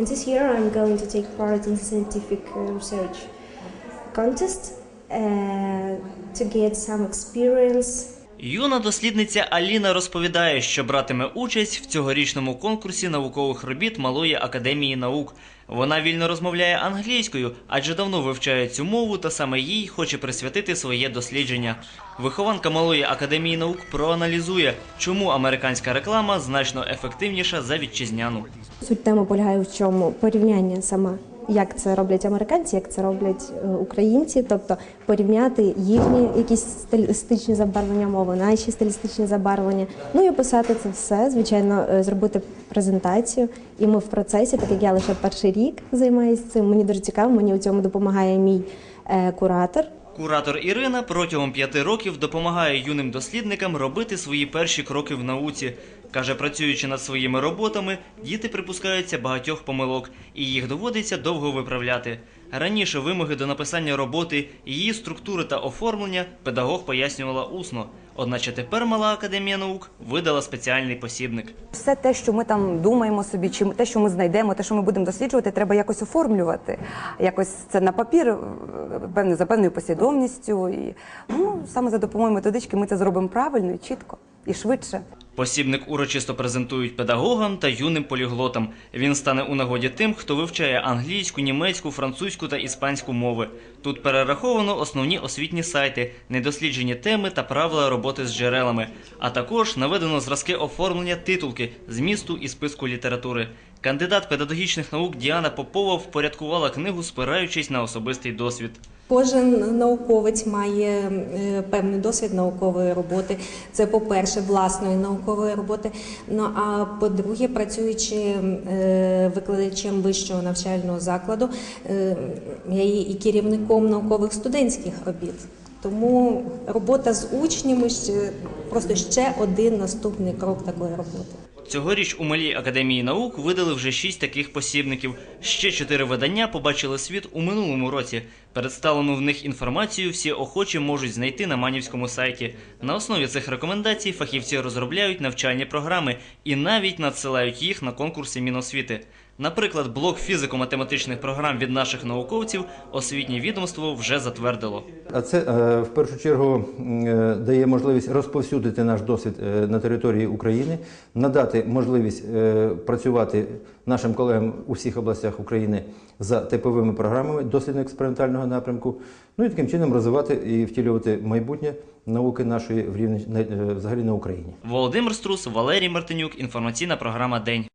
And this year I'm going to take part in scientific research contest uh, to get some experience Юна дослідниця Аліна розповідає, що братиме участь в цьогорічному конкурсі наукових робіт Малої академії наук. Вона вільно розмовляє англійською, адже давно вивчає цю мову та саме їй хоче присвятити своє дослідження. Вихованка Малої академії наук проаналізує, чому американська реклама значно ефективніша за вітчизняну. Суть теми полягає в чому порівняння саме, як це роблять американці, як це роблять е, українці, тобто порівняти їхні якісь стилістичні забарвлення мови, наші стилістичні забарвлення. Ну і описати це все, звичайно, е, зробити презентацію. І ми в процесі, так як я лише перший рік займаюся цим, мені дуже цікаво, мені у цьому допомагає мій е, куратор. Куратор Ірина протягом п'яти років допомагає юним дослідникам робити свої перші кроки в науці. Каже, працюючи над своїми роботами, діти припускаються багатьох помилок, і їх доводиться довго виправляти. Раніше вимоги до написання роботи, її структури та оформлення педагог пояснювала усно. Одначе тепер мала академія наук видала спеціальний посібник. Все те, що ми там думаємо собі, чи те, що ми знайдемо, те, що ми будемо досліджувати, треба якось оформлювати. Якось це на папір, е, певне, за певною послідовністю. І ну, саме за допомогою методички ми це зробимо правильно і чітко і швидше. Посібник урочисто презентують педагогам та юним поліглотам. Він стане у нагоді тим, хто вивчає англійську, німецьку, французьку та іспанську мови. Тут перераховано основні освітні сайти, недосліджені теми та правила роботи з джерелами, а також наведено зразки оформлення титулки, змісту і списку літератури. Кандидат педагогічних наук Діана Попова впорядкувала книгу, спираючись на особистий досвід. Кожен науковець має е, певний досвід наукової роботи. Це, по-перше, власної наукової роботи. Ну а по-друге, працюючи е, викладачем вищого навчального закладу, е, я є і керівником наукових студентських робіт. Тому робота з учнями ще просто ще один наступний крок такої роботи. Цьогоріч у Малій академії наук видали вже шість таких посібників. Ще чотири видання побачили світ у минулому році. Представлену в них інформацію всі охочі можуть знайти на манівському сайті. На основі цих рекомендацій фахівці розробляють навчальні програми і навіть надсилають їх на конкурси Міносвіти. Наприклад, блок фізико-математичних програм від наших науковців освітнє відомство вже затвердило. А це е, в першу чергу е, дає можливість розповсюдити наш досвід е, на території України, надати можливість працювати нашим колегам у всіх областях України за типовими програмами дослідно-експериментального напрямку. Ну і таким чином розвивати і втілювати майбутнє науки нашої в рівні взагалі на Україні. Володимир Струс, Валерій Мартинюк. Інформаційна програма День.